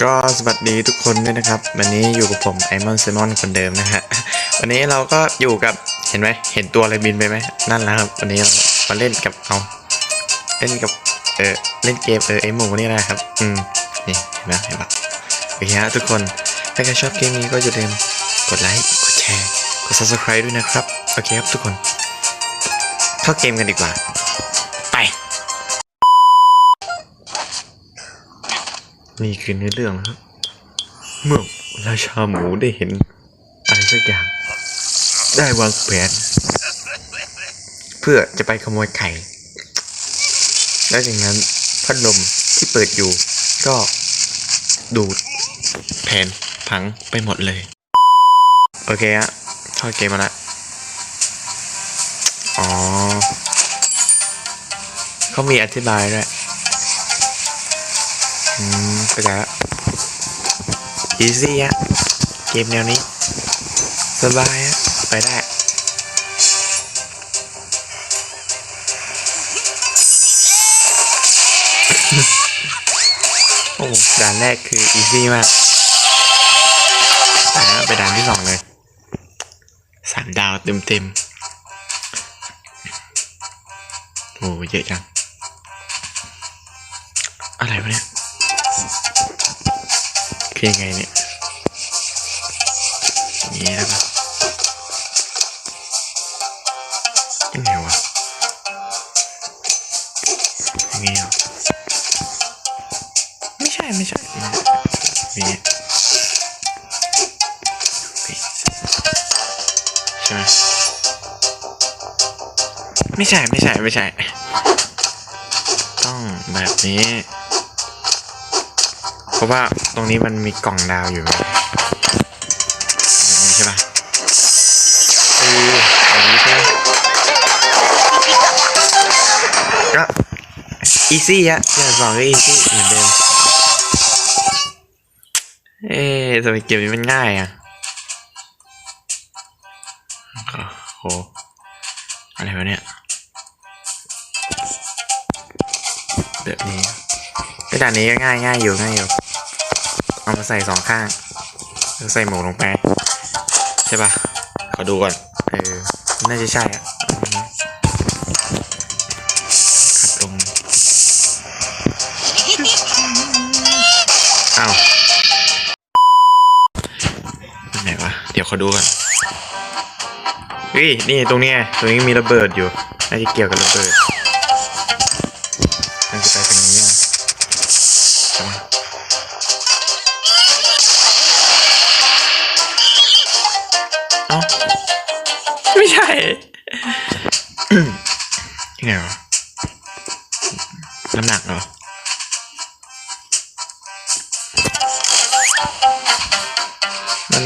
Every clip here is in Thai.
ก็สวัสดีทุกคนด้วยนะครับ วันนี้อยู่กับผมไอมอนเซมอนคนเดิมนะฮะวันนี้เราก็อยู่กับเห็นไหมเห็นตัวอะไรบินไปไหมนั่นแหละครับ วันนี้เรามาเล่นกับเอาเล่นกับเออเล่นเกมเออไอหมูนี่นะครับ อืมนี่เห็นไหมเห็นปะโอเคฮะทุกคนถ้าใครชอบเกมนี้ก็อย่าลืมกดไลค์กดแชร์กด subscribe ด้วยนะครับโอเคครับทุกคนเข้าเกมกันดีกว่า นี่คือเนื้อเรื่องนะครับ เมื่อราชาหมูได้เห็นอะไรสักอย่าง ได้วางแผน เพื่อจะไปขโมยไข่ แล้วจากนั้นพัดลมที่เปิดอยู่ ก็ดูดแผนพังไปหมดเลย โอเคฮะเข้าเกมมาละอ๋อเขามีอธิบายด้วย อืมเข้าใจละ easy ฮะเกมแนวนี้ สบายฮะไปได้โอ้ด่านแรกคือ easy มากไปแล้วไปด่านที่สองเลยสามดาวเต็มเต็มๆโอ้เยอะจัง อะไรวะเนี่ย คือยังไงเนี่ยอย่างนี้แล้วก็ยังไงวะอย่างนี้เหรอไม่ใช่ไม่ใช่ไม่ใช่อย่างนี้ใช่ไหมไม่ใช่ไม่ใช่ไม่ใช่ ต้องแบบนี้เพ ราะว่าตรงนี้มันมีกล่องดาวอยู่แบบนี้ใช่ปะเอออย่างนี้ใช่ไหมก็อีซี่อะอย่างสองก็อีซี่เหมือนเดิม เอ๊ะทำไมเกมนี้มันง่ายอะโอ้โหอะไรวะเนี่ยแบบนี้ไอ้ด่านนี้ก็ง่ายง่ายอยู่ง่ายอยู่ เอามาใส่สองข้างแล้วใส่หมูลงไป ใช่ปะขอดูก่อน เออ น่าจะใช่อะอืมขัดลงอ้าวไหนวะ เดี๋ยวขอดูก่อนเฮ้ย นี่ตรงเนี้ยตรงนี้มีระเบิดอยู่ น่าจะเกี่ยวกับระเบิดน่าจะไป ใช่ยังไงวะน้ำหนักเหรอมัน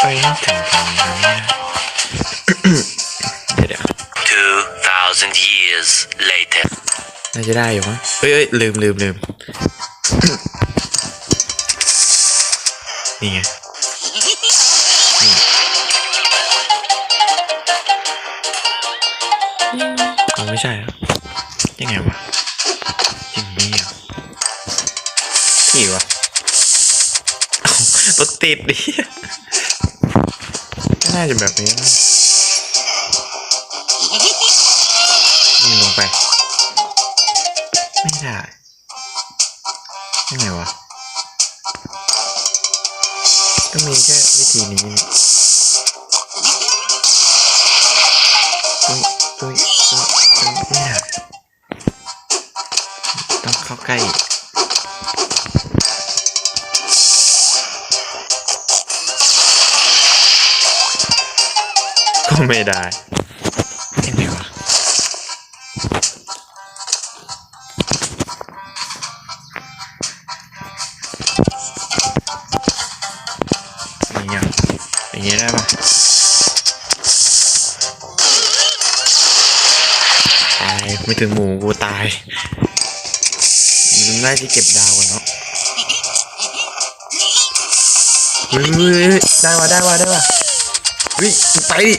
ไปไม่ถึงตรงนั้นเนี่ยเดี๋ยวเดี๋ยว2,000 years later. น่าจะได้อยู่มั้งเอ้ยเอ้ยลืมลืมลืมนี่ไง อ๋อไม่ใช่เหรอยังไงวะอย่างนี้เหรอขี่วะเอ้ารถติดดิก็น่าจะแบบนี้นะนี่ลงไป ไม่ได้ยังไงวะ ก็มีแค่วิธีนี้ เข้าใกล้ ก็ไม่ได้ยังไงวะอย่างเงี้อย่างเงี้ได้ปะตายไม่ถึงหมูกูตาย น่าจะเก็บดาวก่อนเนาะเฮ้ยเฮ้ยเฮ้ยได้ว่ะได้ว่ะได้ว่ะเฮ้ยไปดิ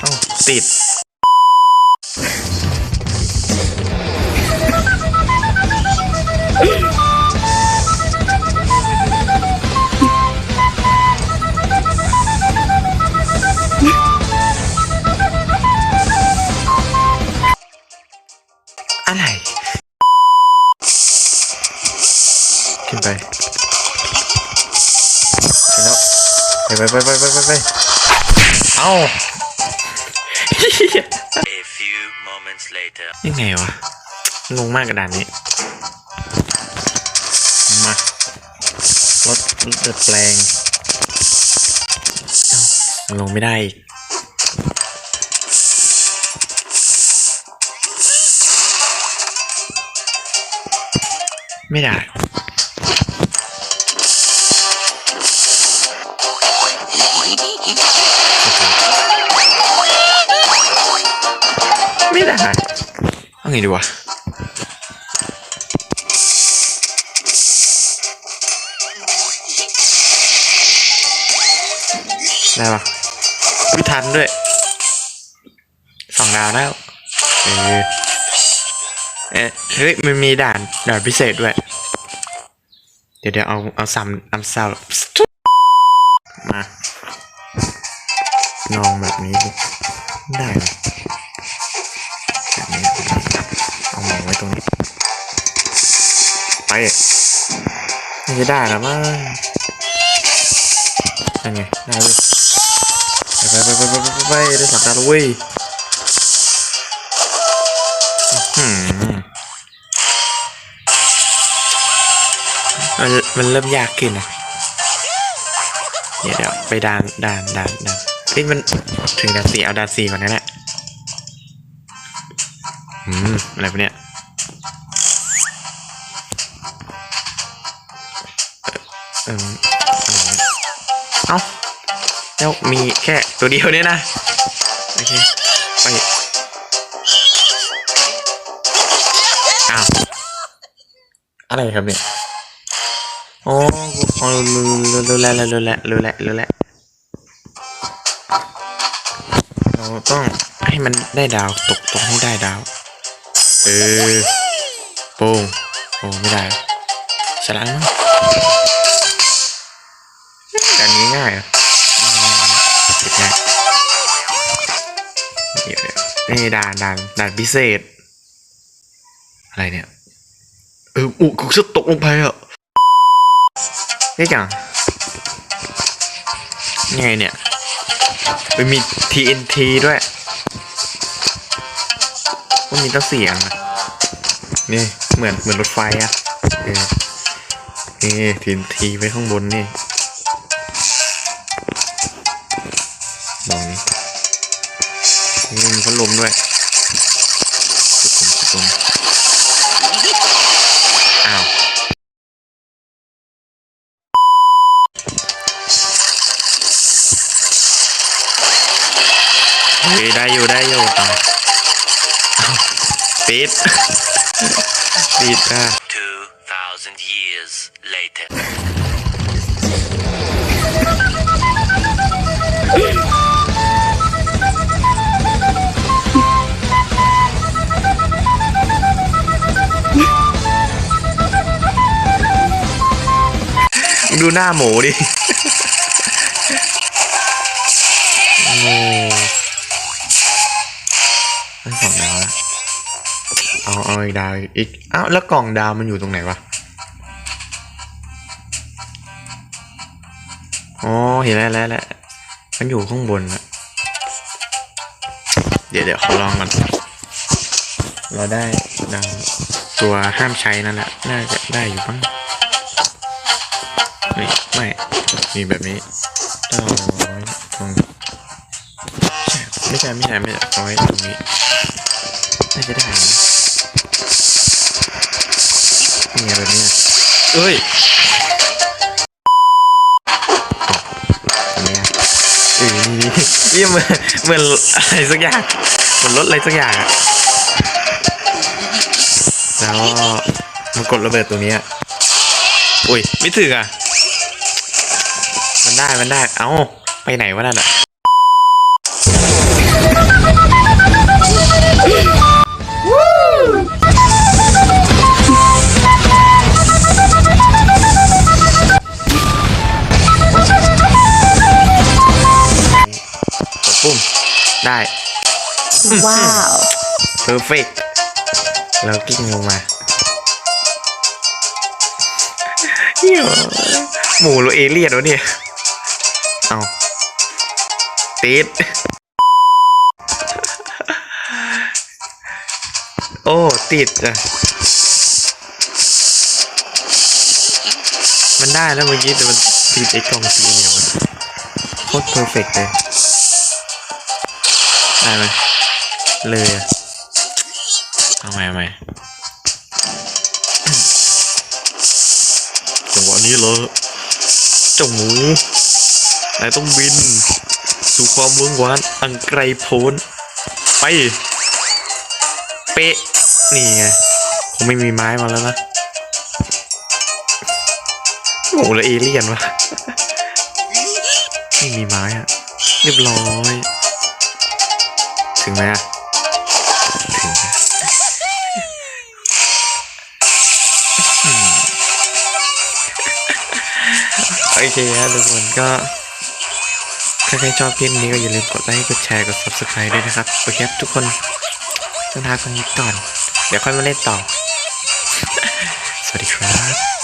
เอ้าติด ไปไปไปไปไปไปไปเอ้า A few moments later. ยังไงวะงงมากกระดานนี้ มารถรถเดือดแปลงเอ้าลงไม่ได้อีกไม่ได้ ไม่ได้เอาไงดีวะได้ปะวิทันด้วยสองดาวแล้วเออเอ๊ะเฮ้ยมันมีด่านด่านพิเศษด้วย เดี๋ยวเดี๋ยวเอาเอาซ้ำน้ำเศร้ามาลองแบบนี้ดิได้ ไปไม่จะได้แล้วมั้งนั่นไงได้เลยไปไปไปไปไปไปไปได้สับดาวแล้วเว้ยมันมันเริ่มยากขึ้นนะเดี๋ยวเดี๋ยวไปด่านด่านด่านด่านเอ้ยมันถึงด่านสี่เอาด่านสี่ก่อนนะเนี่ยอืมอะไรปะเนี่ย เอออะไรวะเอ้าแล้วมีแค่ตัวเดียวเนี่ยนะ โอเค ไป อ้าว อะไรครับเนี่ยโอ้อ๋อรู้รู้รู้แล้วรู้แล้วรู้แล้วรู้แล้วเราต้องให้มันได้ดาวตกตรงให้ได้ดาว เออโป้งโอ้ไม่ได้ ฉลาดมั้ง ด่นนี้ง่ายเหรอะผิดง่ายเดี๋ยวเดี๋ยวนี่ด่านด่านด่านพิเศษ อะไรเนี่ย เอออุกูจะตกลงไปอะนี่จังไงเนี่ยมันมี TNT ด้วยมันมีตั้งสี่อันนะนี่เหมือนเหมือนรถไฟอะเนี่ TNT ไว้ข้างบนนี่ ลองนี่นี่มีพัดลมด้วยสุดลมสุดลมอ้าวเฮ้ยได้อยู่ได้อยู่ต่อปิดปิดอะ2,000 years later. ดูหน้าหมูดิโอ้ได้สองดาวแล้วเอาเอาอีกดาวอีกอ้าวแล้วกล่องดาวมันอยู่ตรงไหนวะ อ๋อ เห็นแล้วแล้วแล้วมันอยู่ข้างบนอะเดี๋ยวเดี๋ยวขอลองก่อน เราได้ดาวตัวห้ามใช้นั่นแหละ น่าจะได้อยู่บ้าง ไม่ไม่ มีแบบนี้ต้องเอาไว้ตรงไม่ใช่ไม่ใช่ไม่ใช่เอาไว้ตรงนี้น่าจะได้นะนี่ไงแบบเนี้ยเอ้ยเนี้ยเออนี่นี่เหมือนเหมือนอะไรสักอย่างเหมือนรถอะไรสักอย่างอะแล้วมากดระเบิดตรงนี้อุ้ยไม่ถึงอะ มันได้มันได้ เอ้า ไปไหนวะนั่นอะกดปุ่ม ได้ Wow. เพอร์เฟกแล้วกิ้งลงมาเหี้ยหมูหรือเอเลี่ยนวะเนี่ย เอาติด โอ้ ติดอะ มันได้แล้วเมื่อกี้แต่มันติดไอ้กล่องสีเหลียมอะโคตรเพอร์เฟกเลย ได้ไหมเลยอะเอาใหม่เอาใหม่จังหวะนี้เลยเจ้าหมู นายต้องบิน สู่ความเมืองหวานอันไกลโพ้น ไป เป๊ะ นี่ไง คงไม่มีไม้มาแล้วนะหมูและเอเลี่ยนวะไม่มีไม้อะเรียบร้อย ถึงไหมอะถึงโอเคครับทุกคนก็ ถ้าใครชอบคลิปนี้ก็อย่าลืมกดไลค์ กดแชร์ กด subscribe ด้วยนะครับ โอเคครับทุกคนต้องทาคนนี้ก่อน เดี๋ยวค่อยมาเล่นต่อ สวัสดีครับ